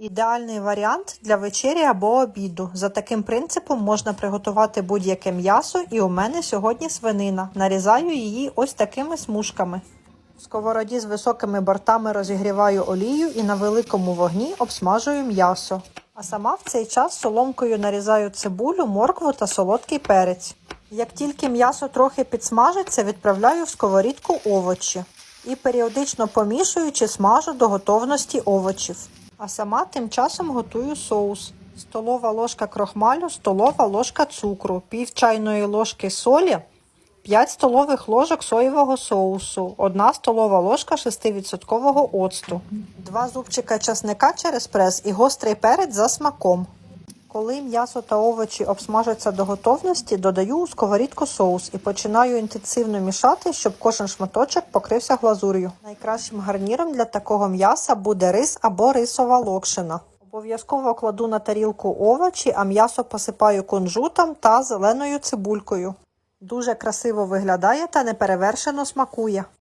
Ідеальний варіант для вечері або обіду. За таким принципом можна приготувати будь-яке м'ясо, і у мене сьогодні свинина. Нарізаю її ось такими смужками. В сковороді з високими бортами розігріваю олію і на великому вогні обсмажую м'ясо. А сама в цей час соломкою нарізаю цибулю, моркву та солодкий перець. Як тільки м'ясо трохи підсмажиться, відправляю в сковорідку овочі і періодично помішуючи смажу до готовності овочів. А сама тим часом готую соус. Столова ложка крохмалю, столова ложка цукру, пів чайної ложки солі, 5 столових ложок соєвого соусу, 1 столова ложка 6% оцту, 2 зубчика часника через прес і гострий перець за смаком. Коли м'ясо та овочі обсмажаться до готовності, додаю у сковорідку соус і починаю інтенсивно мішати, щоб кожен шматочок покрився глазур'ю. Найкращим гарніром для такого м'яса буде рис або рисова локшина. Обов'язково кладу на тарілку овочі, а м'ясо посипаю кунжутом та зеленою цибулькою. Дуже красиво виглядає та неперевершено смакує.